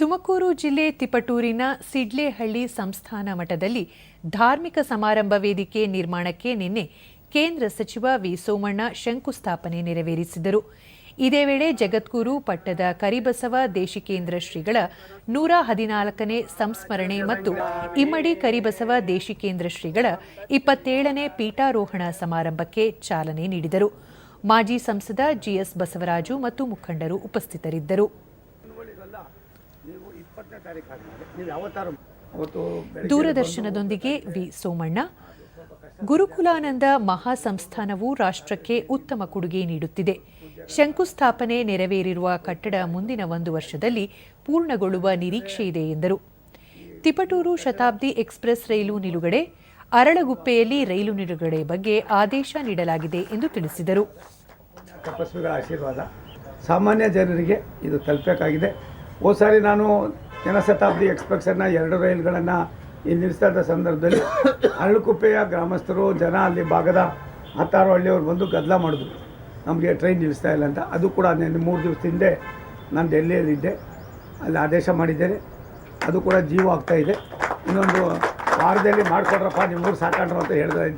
ತುಮಕೂರು ಜಿಲ್ಲೆ ತಿಪಟೂರಿನ ಸಿಡ್ಲೆಹಳ್ಳಿ ಸಂಸ್ಥಾನ ಮಠದಲ್ಲಿ ಧಾರ್ಮಿಕ ಸಮಾರಂಭ ವೇದಿಕೆ ನಿರ್ಮಾಣಕ್ಕೆ ನಿನ್ನೆ ಕೇಂದ್ರ ಸಚಿವ ವಿ ಸೋಮಣ್ಣ ಶಂಕುಸ್ಥಾಪನೆ ನೆರವೇರಿಸಿದರು. ಇದೇ ವೇಳೆ ಜಗದ್ಗುರು ಪಟ್ಟದ ಕರಿಬಸವ ದೇಶಿಕೇಂದ್ರ ಶ್ರೀಗಳ ನೂರ ಹದಿನಾಲ್ಕನೇ ಸಂಸ್ಮರಣೆ ಮತ್ತು ಇಮ್ಮಡಿ ಕರಿಬಸವ ದೇಶಿಕೇಂದ್ರ ಶ್ರೀಗಳ ಇಪ್ಪತ್ತೇಳನೇ ಪೀಠಾರೋಹಣ ಸಮಾರಂಭಕ್ಕೆ ಚಾಲನೆ ನೀಡಿದರು. ಮಾಜಿ ಸಂಸದ ಜಿಎಸ್ ಬಸವರಾಜು ಮತ್ತು ಮುಖಂಡರು ಉಪಸ್ಥಿತರಿದ್ದರು. ನೀವು ಇಪ್ಪತ್ತನೇ ತಾರೀಕು ಆದಮೇಲೆ ನೀವು ಯಾವತ್ತಾರು ಅವತ್ತು ದೂರದರ್ಶನದೊಂದಿಗೆ ವಿ ಸೋಮಣ್ಣ. ಗುರುಕುಲಾನಂದ ಮಹಾಸಂಸ್ಥಾನವು ರಾಷ್ಟ್ರಕ್ಕೆ ಉತ್ತಮ ಕೊಡುಗೆ ನೀಡುತ್ತಿದೆ. ಶಂಕುಸ್ಥಾಪನೆ ನೆರವೇರಿರುವ ಕಟ್ಟಡ ಮುಂದಿನ ಒಂದು ವರ್ಷದಲ್ಲಿ ಪೂರ್ಣಗೊಳ್ಳುವ ನಿರೀಕ್ಷೆ ಇದೆ ಎಂದರು. ತಿಪಟೂರು ಶತಾಬ್ದಿ ಎಕ್ಸ್ಪ್ರೆಸ್ ರೈಲು ನಿಲುಗಡೆ ಅರಳಗುಪ್ಪೆಯಲ್ಲಿ ರೈಲು ನಿಲುಗಡೆ ಬಗ್ಗೆ ಆದೇಶ ನೀಡಲಾಗಿದೆ ಎಂದು ತಿಳಿಸಿದರು. ತಪಸ್ವಿಗಳ ಆಶೀರ್ವಾದ. ಸಾಮಾನ್ಯ ಜನರಿಗೆ ಇದು ತಲುಪಬೇಕಾಗಿದೆ. ಹೋದ ಸಾರಿ ನಾನು ಜನಶತಾಬ್ದಿ ಎಕ್ಸ್ಪ್ರೆಸ್ಸನ್ನು ಎರಡು ರೈಲುಗಳನ್ನು ಇಲ್ಲಿ ನಿಲ್ಲಿಸ್ತಾ ಇದ್ದ ಸಂದರ್ಭದಲ್ಲಿ ಅರಳುಕುಪ್ಪೆಯ ಗ್ರಾಮಸ್ಥರು ಜನ ಅಲ್ಲಿ ಭಾಗದ ಹತ್ತಾರು ಹಳ್ಳಿಯವರು ಬಂದು ಗದ್ದಲ ಮಾಡಿದ್ರು. ನಮಗೆ ಟ್ರೈನ್ ನಿಲ್ಲಿಸ್ತಾ ಇಲ್ಲ ಅಂತ. ಅದು ಕೂಡ ನಿನ್ನೆ ಮೂರು ದಿವಸ ಹಿಂದೆ ನಾನು ಡೆಲ್ಲಿಯಲ್ಲಿದ್ದೆ ಅಲ್ಲಿ ಆದೇಶ ಮಾಡಿದ್ದೇನೆ ಅದು ಕೂಡ ಜೀವ ಆಗ್ತಾಯಿದೆ ಇನ್ನೊಂದು ವಾರದಲ್ಲಿ ಮಾಡಿಕೊಡ್ರಪ್ಪ ನಿಮ್ಮೂರು ಸಾಕಾಣ್ರು ಅಂತ ಹೇಳ್ತಾ